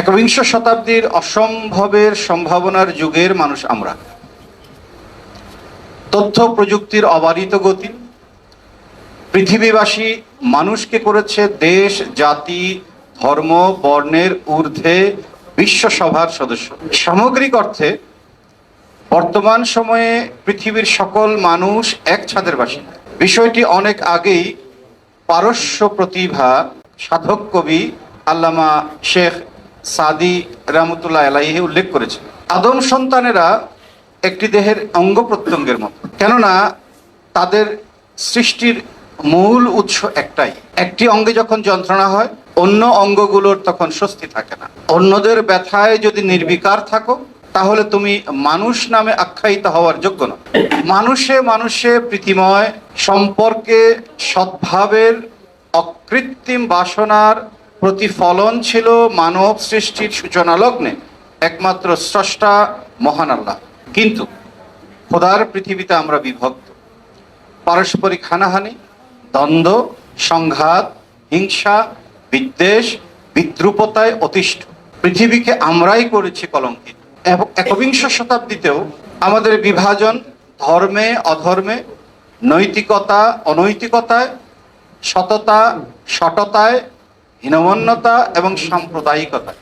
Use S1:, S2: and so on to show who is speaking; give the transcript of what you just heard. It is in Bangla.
S1: একবিংশ শতাব্দীর অসম্ভবের সম্ভাবনার যুগের মানুষ আমরা। তথ্য প্রযুক্তির অবারিত গতি, পৃথিবীবাসী মানুষকে করেছে দেশ, জাতি, ধর্ম, বর্ণের ঊর্ধ্বে বিশ্বসভার সদস্য। সামগ্রিক অর্থে, বর্তমান সময়ে পৃথিবীর সকল মানুষ এক ছাদের বাসিন্দা। বিষয়টি অনেক আগেই পারস্য প্রতিভা সাধক কবি আল্লামা শেখ সাদি রহমতুল্লাহ আলাইহি উল্লেখ করেছেন আদম সন্তানেরা একটি দেহের অঙ্গ প্রত্যঙ্গের মতো। কেননা তাদের সৃষ্টির মূল উৎস একটাই। একটি অঙ্গে যখন যন্ত্রণা হয়, অন্য অঙ্গগুলোর তখন স্বস্তি থাকে না। অন্যদের ব্যথায় যদি নির্বিকার থাকো, তাহলে তুমি মানুষ নামে আখ্যায়িত হওয়ার যোগ্য না মানুষে মানুষে প্রীতিময়, সম্পর্কে সদ্ভাবের অকৃত্রিম বাসনার প্রতিফলন ছিল মানব সৃষ্টির সূচনা লগ্নে, একমাত্র স্রষ্টা মহান আল্লাহ। কিন্তু খোদার পৃথিবীতে আমরা বিভক্ত। পারস্পরিক হানাহানি, দ্বন্দ্ব, সংঘাত, হিংসা, বিদ্বেষ, বিদ্রুপতায় অতিষ্ঠ। পৃথিবীকে আমরাই করেছি কলঙ্কিত। এবং একবিংশ শতাব্দীতেও আমাদের বিভাজন ধর্মে, অধর্মে, নৈতিকতা, অনৈতিকতায়, সততা সটতায় হীনমন্যতা এবং সাম্প্রদায়িকতায়